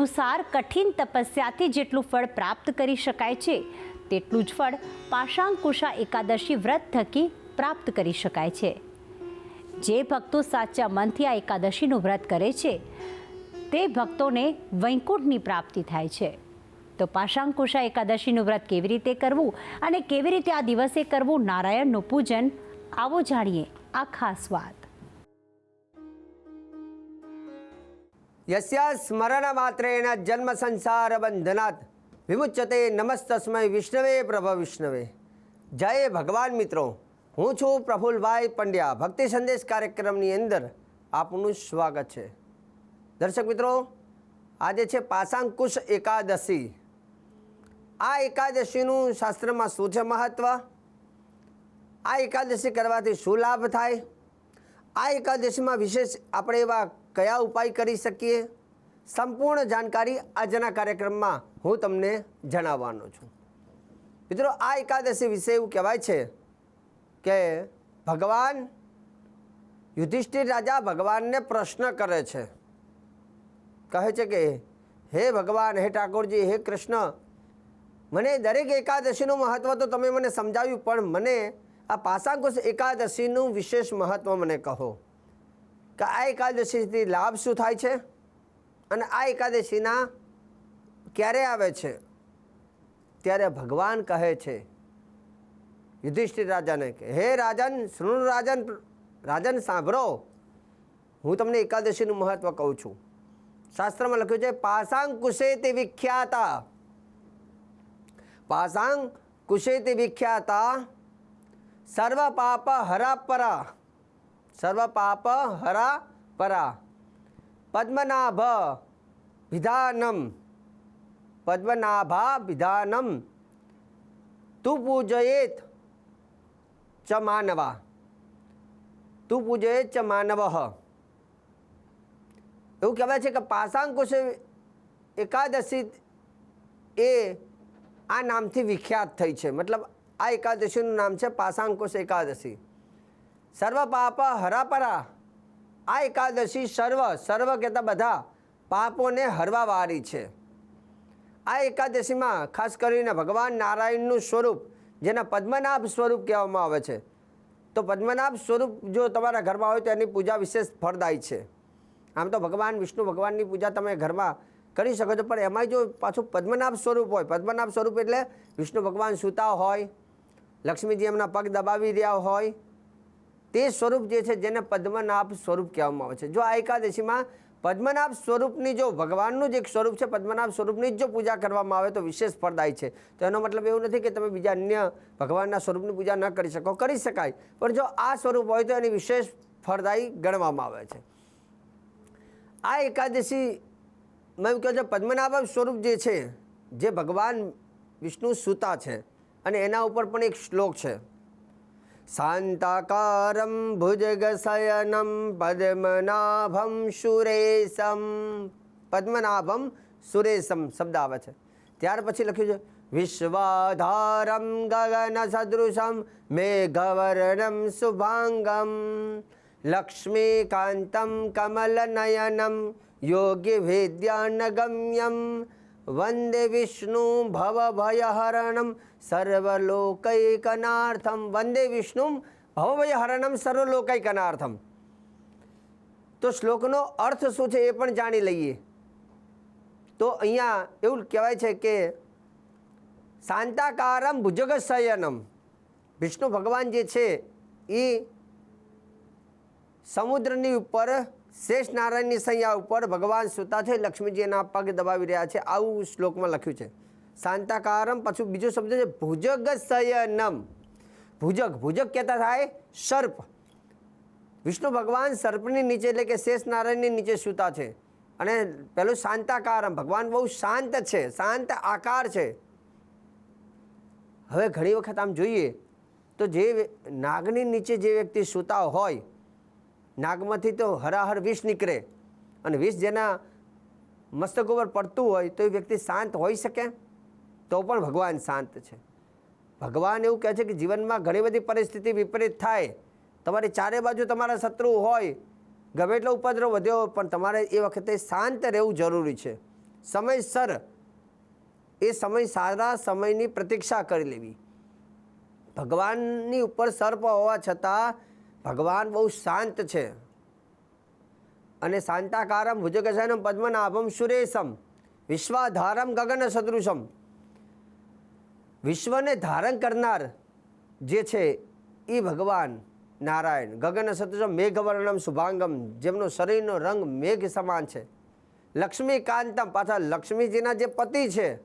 અનુસાર કઠિન તપસ્યાથી જેટલું ફળ પ્રાપ્ત કરી શકાય છે, તેટલું જ ફળ પાશાંકુશા એકાદશી વ્રત થકી પ્રાપ્ત કરી શકાય છે. જે ભક્તો સાચા મનથી આ એકાદશીનું વ્રત કરે છે, તે ભક્તોને વૈકુંઠની પ્રાપ્તિ થાય છે. તો પાશાંકુશા એકાદશીનું વ્રત કેવી રીતે કરવું અને કેવી રીતે આ દિવસે કરવું, નારાયણનું પૂજન, આવો જાણીએ આ ખાસ વાત. યસ્યા સ્મરણ માત્રેણ જન્મ સંસાર બંધનાત વિમુચ્યતે નમસ્તસ્મય વિષ્ણવે પ્રભ વિષ્ણવે જય ભગવાન મિત્રો હું છું પ્રફુલભાઈ પંડ્યા ભક્તિ સંદેશ કાર્યક્રમની અંદર આપનું સ્વાગત છે દર્શક મિત્રો આજે છે પાસાંકુશ એકાદશી આ એકાદશીનું શાસ્ત્રમાં શું છે મહત્ત્વ આ એકાદશી કરવાથી શું લાભ થાય આ એકાદશીમાં વિશેષ આપણે એવા કયા ઉપાય કરી શકીએ? સંપૂર્ણ જાણકારી આજના કાર્યક્રમમાં હું તમને જણાવવાનો છું. મિત્રો, આ એકાદશી વિશે એવું કહેવાય છે કે ભગવાન યુધિષ્ઠિર રાજા ભગવાનને પ્રશ્ન કરે છે. કહે છે કે, હે ભગવાન, હે ઠાકોરજી, હે કૃષ્ણ, મને દરેક એકાદશીનું મહત્ત્વ તો તમે મને સમજાવ્યું, પણ મને આ પાસાંકુશ એકાદશીનું વિશેષ મહત્ત્વ મને કહો. કે આ એકાદશીથી લાભ શું થાય છે? અને આ એકાદશીના ક્યારે આવે છે? ત્યારે ભગવાન કહે છે, યુધિષ્ઠિર રાજાને કે, હે રાજન શૃણ રાજન રાજન સાંભળો. હું તમને એકાદશીનું મહત્ત્વ કહું છું. શાસ્ત્રમાં લખ્યું છે, પાસાંગ કુશેતિ વિખ્યાતા. પાસાંગ કુશેતિ વિખ્યાતા, સર્વ પાપ હરાપરા. સર્વ પાપ હરા પરા પદ્મનાભ વિધાનમ પદ્મનાભા વિધાનમ તું પૂજયેત ચ માનવા તું પૂજયેત ચ માનવ એવું કહેવાય છે કે પાસાંકુશ એકાદશી એ આ નામથી વિખ્યાત થઈ છે. મતલબ આ એકાદશીનું નામ છે પાસાંકુશ એકાદશી. સર્વ પાપ હરાપરા. આ એકાદશી સર્વ સર્વ કહેતા બધા પાપોને હરવાવાળી છે. આ એકાદશીમાં ખાસ કરીને ભગવાન નારાયણનું સ્વરૂપ, જેના પદ્મનાભ સ્વરૂપ કહેવામાં આવે છે. તો પદ્મનાભ સ્વરૂપ જો તમારા ઘરમાં હોય તો એની પૂજા વિશેષ ફળદાયી છે. આમ તો ભગવાન, વિષ્ણુ ભગવાનની પૂજા તમે ઘરમાં કરી શકો છો, પણ એમાંય જો પાછું પદ્મનાભ સ્વરૂપ હોય, પદ્મનાભ સ્વરૂપ એટલે વિષ્ણુ ભગવાન સૂતા હોય, લક્ષ્મીજી એમના પગ દબાવી રહ્યા હોય તે સ્વરૂપ જે છે, જેને પદ્મનાભ સ્વરૂપ કહેવામાં આવે છે. જો આ એકાદશીમાં પદ્મનાભ સ્વરૂપની જો ભગવાનનું જ એક સ્વરૂપ છે, પદ્મનાભ સ્વરૂપની જ જો પૂજા કરવામાં આવે તો વિશેષ ફળદાયી છે. તો એનો મતલબ એવું નથી કે તમે બીજા અન્ય ભગવાનના સ્વરૂપની પૂજા ન કરી શકો. કરી શકાય, પણ જો આ સ્વરૂપ હોય તો એની વિશેષ ફળદાયી ગણવામાં આવે છે. આ એકાદશી મેં કહ્યું છે, પદ્મનાભ સ્વરૂપ જે છે, જે ભગવાન વિષ્ણુ સૂતા છે, અને એના ઉપર પણ એક શ્લોક છે. શાંતાકારમ ભુજગશયનમ પદ્મનાભમ સુરેશમ પદ્મનાભમ સુરેશમ શબ્દ આવે છે ત્યાર પછી લખ્યું છે વિશ્વાધારમ ગગન સદૃશમ મેઘવર્ણમ શુભાંગમ લક્ષ્મીકાંતમ કમલનયનમ યોગી વેદ્યાનગમ્યમ વંદે વિષ્ણુ ભવભયહરણમ સર્વલોકૈકનાર્થમ વંદે વિષ્ણુ ભવભયહરણમ સર્વલોકૈકનાર્થમ તો શ્લોકનો અર્થ શું છે એ પણ જાણી લઈએ। તો અહીંયા એવું કહેવાય છે કે શાંતાકારમ ભુજગ શયનમ વિષ્ણુ ભગવાન જે છે એ સમુદ્રની ઉપર શેષ નારાયણની સૈયા ઉપર ભગવાન સુતા છે લક્ષ્મીજીના પગ દબાવી રહ્યા છે. આવું શ્લોકમાં લખ્યું છે. શાંતાકારમ પછી બીજો શબ્દ છે, ભુજગ સયનમ ભુજગ ભુજગ કહેતા થાય સર્પ. વિષ્ણુ ભગવાન સર્પની નીચે એટલે કે શેષ નારાયણની નીચે સૂતા છે અને પેલું શાંતાકારમ, ભગવાન બહુ શાંત છે, શાંત આકાર છે. હવે ઘણી વખત આમ જોઈએ તો જે નાગની નીચે જે વ્યક્તિ સૂતા હોય નાગમાંથી તો હરાહર વિષ નીકળે અને વિષ જેના મસ્તક ઉપર પડતું હોય તો એ વ્યક્તિ શાંત હોઈ શકે? તો પણ ભગવાન શાંત છે. ભગવાન એવું કહે છે કે જીવનમાં ઘણી બધી પરિસ્થિતિ વિપરીત થાય. તમારી ચારે બાજુ તમારા શત્રુ હોય. ગમે એટલો ઉપદ્રવ વધ્યો પણ તમારે એ વખતે શાંત રહેવું જરૂરી છે. સમયસર એ સમય સારા સમયની પ્રતીક્ષા કરી લેવી. ભગવાનની ઉપર સર્પ હોવા છતાં ભગવાન બહુ શાંત છે. અને શાંતાકારમ ભુજગશયનમ પદ્મનાભમ સુરેશમ, વિશ્વાધારમ ગગન સદૃશમ. વિશ્વને ધારણ કરનાર જે છે એ ભગવાન નારાયણ. ગગન સદૃશમ, મેઘવર્ણમ, શુભાંગમ, જેમનો શરીરનો રંગ મેઘ સમાન છે. લક્ષ્મીકાંતમ, પાછા લક્ષ્મીજીના જે પતિ છે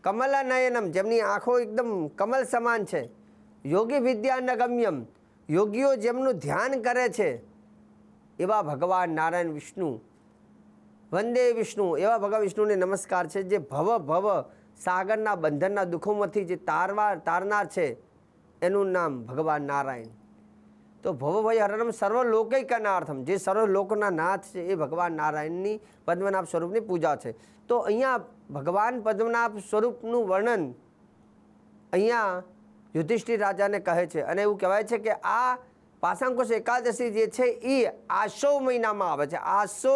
કમલા નયનમ જેમની આંખો એકદમ કમલ સમાન છે. યોગી વિદ્યા નગમ્યમ યોગીઓ જેમનું ધ્યાન કરે છે, એવા ભગવાન નારાયણ વિષ્ણુ, વંદે વિષ્ણુ, એવા ભગવાન વિષ્ણુને નમસ્કાર છે, જે ભવ ભવ સાગરના બંધનના દુઃખોમાંથી જે તારવા તારનાર છે, એનું નામ ભગવાન નારાયણ. તો ભવભય હરણમ સર્વ લોકૈકનાર્થમ જે સર્વ લોકના નાથ છે, એ ભગવાન નારાયણની પદ્મનાભ સ્વરૂપની પૂજા છે. તો અહીંયા ભગવાન પદ્મનાભ સ્વરૂપનું વર્ણન, અહીંયા યુધિષ્ઠિર રાજાને કહે છે અને એવું કહેવાય છે કે આ પાસાંકુશ એકાદશી જે છે એ આસો મહિનામાં આવે છે. આસો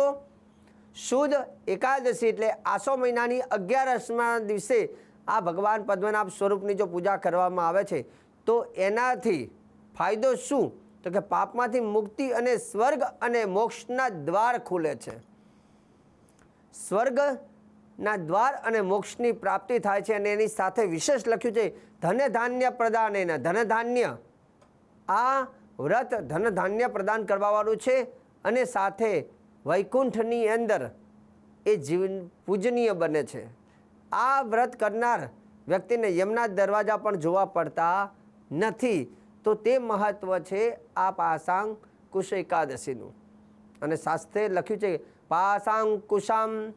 શુદ્ધ એકાદશી એટલે આસો મહિનાની અગિયારસના દિવસે આ ભગવાન પદ્મનાભ સ્વરૂપની જો પૂજા કરવામાં આવે છે, તો એનાથી ફાયદો શું? તો કે પાપમાંથી મુક્તિ અને સ્વર્ગ અને મોક્ષના દ્વાર ખુલે છે. સ્વર્ગના દ્વાર અને મોક્ષની પ્રાપ્તિ થાય છે અને એની સાથે વિશેષ લખ્યું છે, ધનધાન્ય પ્રદાન એના. ધનધાન્ય. આ વ્રત ધનધાન્ય પ્રદાન કરવાવાળું છે અને સાથે વૈકુંઠની અંદર એ જીવન પૂજનીય બને છે. આ વ્રત કરનાર વ્યક્તિને યમના દરવાજા પણ જોવા પડતા નથી. તો તે મહત્વ છે આ પાસાંગ કુશ એકાદશીનું. અને શાસ્ત્રે લખ્યું છે, પાસાંગ કુશામ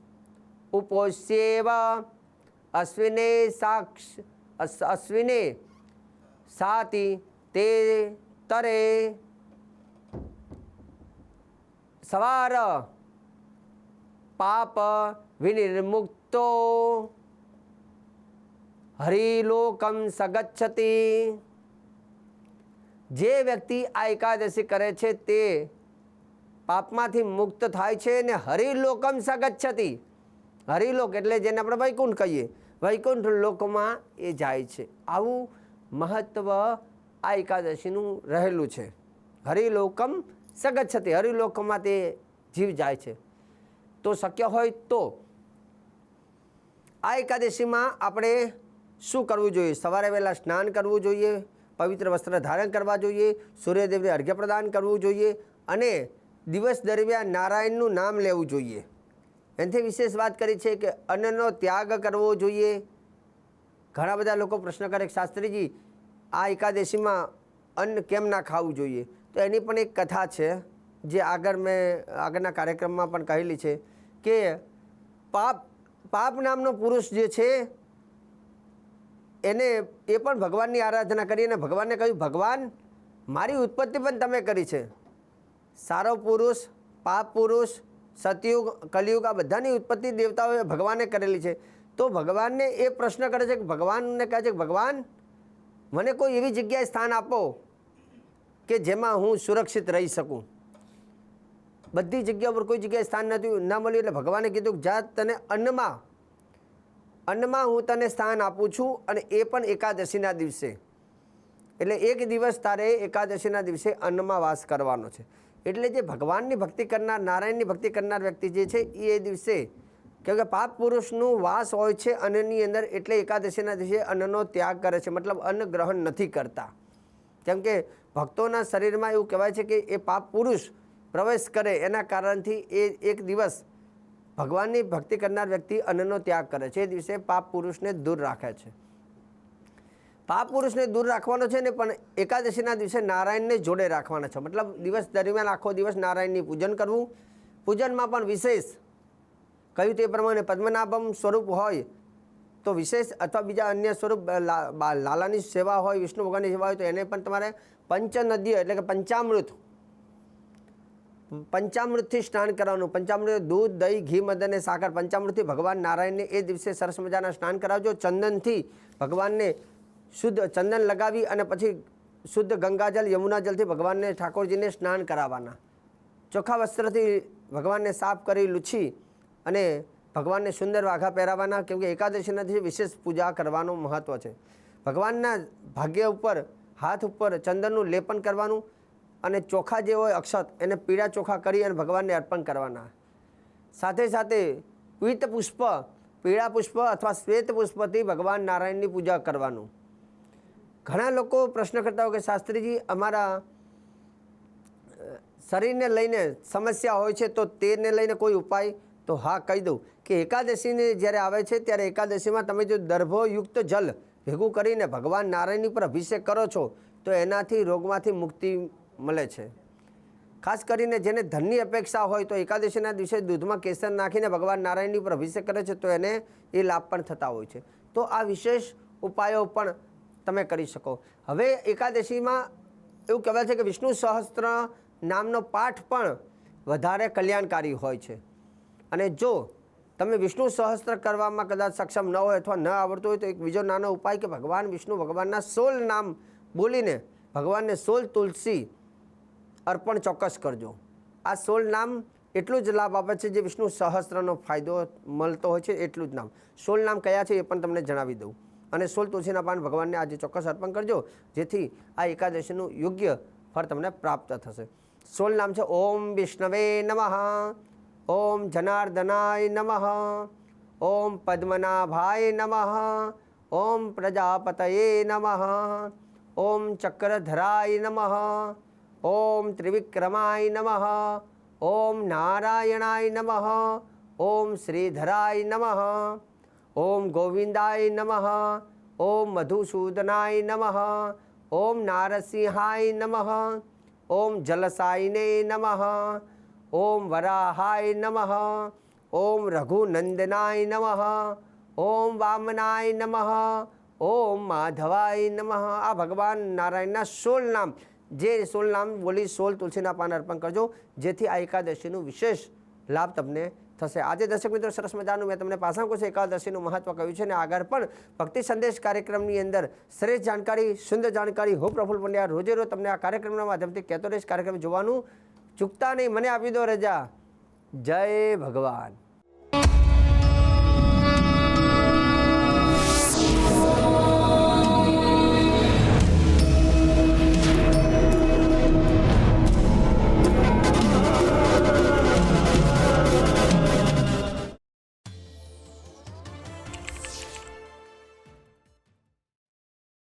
ઉપોસ્યેવ અશ્વિને સાક્ષ અશ્વિને સાતિ તે તરે સવાર પાપ વિનિર્મુક્તો હરિલોકમ સગચ્છતિ જે વ્યક્તિ આ એકાદશી કરે છે તે પાપમાંથી મુક્ત થાય છે ને હરિલોકમ સગચ્છતિ હરિલોક એટલે જેને આપણે વૈકુંઠ કહીએ. વૈકુંઠ લોકમાં એ જાય છે. આવું મહત્વ આ એકાદશીનું રહેલું છે. હરિલોકમ સગચ્છતિ, હરિલોકમાં તે જીવ જાય છે. તો શક્ય હોય તો આ એકાદશીમાં આપણે શું કરવું જોઈએ? સવારે વહેલા સ્નાન કરવું જોઈએ, પવિત્ર વસ્ત્ર ધારણ કરવા જોઈએ, સૂર્યદેવને અર્ઘ્ય પ્રદાન કરવું જોઈએ અને દિવસ દરમિયાન નારાયણનું નામ લેવું જોઈએ. એનાથી વિશેષ વાત કરી છે કે અન્નનો ત્યાગ કરવો જોઈએ. ઘણા બધા લોકો પ્રશ્ન કરે શાસ્ત્રીજી, આ એકાદશીમાં અન્ન કેમ ના ખાવું જોઈએ? તો એની પણ એક કથા છે, જે આગળ મેં આગળના કાર્યક્રમમાં પણ કહેલી છે કે પાપ પાપ નામનો પુરુષ જે છે, એને એ પણ ભગવાનની આરાધના કરી અને ભગવાનને કહ્યું, ભગવાન, મારી ઉત્પત્તિ પણ તમે કરી છે. સારો પુરુષ, પાપ પુરુષ સતયુગ, કલિયુગ આ બધાની ઉત્પત્તિ દેવતાઓએ ભગવાને કરેલી છે. તો ભગવાનને એ પ્રશ્ન કરે છે કે ભગવાનને કહે છે કે ભગવાન, મને કોઈ એવી જગ્યાએ સ્થાન આપો કે જેમાં હું સુરક્ષિત રહી શકું. બધી જગ્યા પર કોઈ જગ્યાએ સ્થાન નથી, ના મળ્યું એટલે ભગવાને કીધું કે જા તને અન્નમાં અન્નમાં હું તને સ્થાન આપું છું અને એ પણ એકાદશીના દિવસે. એટલે એક દિવસ તારે એકાદશીના દિવસે અન્નમાં વાસ કરવાનો છે. એટલે જે ભગવાનની ભક્તિ કરનાર, નારાયણની ભક્તિ કરનાર વ્યક્તિ જે છે એ એ દિવસે કેમ કે પાપ પુરુષનું વાસ હોય છે, અન્નની અંદર એટલે એકાદશીના દિવસે અન્નનો ત્યાગ કરે છે. મતલબ અન્ન ગ્રહણ નથી કરતા. કેમ કે ભક્તોના શરીરમાં એવું કહેવાય છે કે એ પાપ પુરુષ પ્રવેશ કરે, એના કારણથી એ એક દિવસ ભગવાનની ભક્તિ કરનાર વ્યક્તિ અન્નનો ત્યાગ કરે છે. એ દિવસે પાપ પુરુષને દૂર રાખે છે. પાપ પુરુષને દૂર રાખવાનો છે ને, પણ એકાદશીના દિવસે નારાયણને જોડે રાખવાના છે. મતલબ દિવસ દરમિયાન આખો દિવસ નારાયણની પૂજન કરવું. પૂજનમાં પણ વિશેષ કહ્યું તે પ્રમાણે પદ્મનાભમ સ્વરૂપ હોય તો વિશેષ અથવા બીજા અન્ય સ્વરૂપ લાલાની સેવા હોય, વિષ્ણુ ભગવાનની સેવા હોય તો એને પણ તમારે પંચ નદીઓ એટલે કે પંચામૃત, પંચામૃતથી સ્નાન કરવાનું. પંચામૃત દૂધ, દહીં, ઘી, મધ અને સાકર. પંચામૃતથી ભગવાન નારાયણને એ દિવસે સરસ મજાના સ્નાન કરાવજો. ચંદનથી ભગવાનને શુદ્ધ ચંદન લગાવી અને પછી શુદ્ધ ગંગાજલ યમુના જલથી ભગવાનને ઠાકોરજીને સ્નાન કરાવવાના. ચોખ્ખા વસ્ત્રથી ભગવાનને સાફ કરી લૂછી અને ભગવાનને સુંદર વાઘા પહેરાવવાના કેમકે એકાદશીના દિવસે વિશેષ પૂજા કરવાનું મહત્ત્વ છે. ભગવાનના ભાગ્ય ઉપર, હાથ ઉપર ચંદનનું લેપન કરવાનું અને ચોખા જે હોય અક્ષત એને પીળા ચોખા કરી અને ભગવાનને અર્પણ કરવાના. સાથે સાથે પીત પુષ્પ પીળા પુષ્પ અથવા શ્વેત પુષ્પથી ભગવાન નારાયણની પૂજા કરવાનું. ઘણા લોકો પ્રશ્ન કરતા હોય કે, શાસ્ત્રીજી, અમારા શરીરને લઈને સમસ્યા હોય છે તો તેને લઈને કોઈ ઉપાય? તો હા, કહી દઉં કે એકાદશીને જ્યારે આવે છે ત્યારે એકાદશીમાં તમે જો દર્ભોયુક્ત જલ ભેગું કરીને ભગવાન નારાયણની પર અભિષેક કરો છો, તો એનાથી રોગમાંથી મુક્તિ મળે છે. ખાસ કરીને જેને ધનની અપેક્ષા હોય તો એકાદશીના દિવસે દૂધમાં કેસર નાખીને ભગવાન નારાયણની પર અભિષેક કરે છે તો એને એ લાભ પણ થતા હોય છે. તો આ વિશેષ ઉપાયો પણ તમે કરી શકો. હવે એકાદશીમાં એવું કહેવાય છે કે વિષ્ણુ સહસ્ત્ર નામનો પાઠ પણ વધારે કલ્યાણકારી હોય છે. અને જો તમે વિષ્ણુ સહસ્ત્ર કરવામાં કદાચ સક્ષમ ન હોય અથવા ન આવડતું હોય તો એક બીજો નાનો ઉપાય કે ભગવાન, વિષ્ણુ ભગવાનના સોલ નામ બોલીને ભગવાનને સોલ તુલસી અર્પણ ચોક્કસ કરજો. આ સોલ નામ એટલું જ લાભ આપે છે જે વિષ્ણુ સહસ્ત્રનો ફાયદો મળતો હોય છે એટલું જ નામ. સોલ નામ કયા છે એ પણ તમને જણાવી દઉં. અને સોલ તુલસીના પાન ભગવાનને આજે ચોક્કસ અર્પણ કરજો, જેથી આ એકાદશીનું યોગ્ય ફળ તમને પ્રાપ્ત થશે. સોલ નામ છે, ઓમ વિષ્ણવે નમઃ, ઓમ જનાર્દનાય નમઃ, ઓમ પદ્મનાભાય નમઃ, ઓમ પ્રજાપતયે નમઃ, ઓમ ચક્રધરાય નમઃ, ઓમ ત્રિવિક્રમાય નમઃ, ઓમ નારાયણાય નમઃ, ઓમ શ્રીધરાય નમઃ ઓમ ગોવિંદાય નમઃ, ઓમ મધુસૂદનાય નમઃ, ઓમ નારસિંહાય નમઃ, ઓમ જલસાયને નમઃ, ઓમ વરાહાય નમઃ, ઓમ રઘુનંદનાય નમઃ, ઓમ વામનાય નમઃ, ઓમ માધવાય નમઃ. આ ભગવાન નારાયણના સોળ નામ, જે સોળ નામ બોલી સોળ તુલસીના પાન અર્પણ કરજો, જેથી આ એકાદશીનું વિશેષ લાભ તમને થશે. આજે દર્શક મિત્રો સરસ મજાનું મેં તમને પાસાંકુશ એકાદશીનું મહત્વ કહ્યું છે અને આગળ પણ ભક્તિ સંદેશ કાર્યક્રમની અંદર શ્રેષ્ઠ જાણકારી, સુંદર જાણકારી હું પ્રફુલ પંડ્યા રોજે રોજ તમને આ કાર્યક્રમના માધ્યમથી કહેતો રહીશ. કાર્યક્રમ જોવાનું ચૂકતા નહીં. મને આપી દો રજા. જય ભગવાન.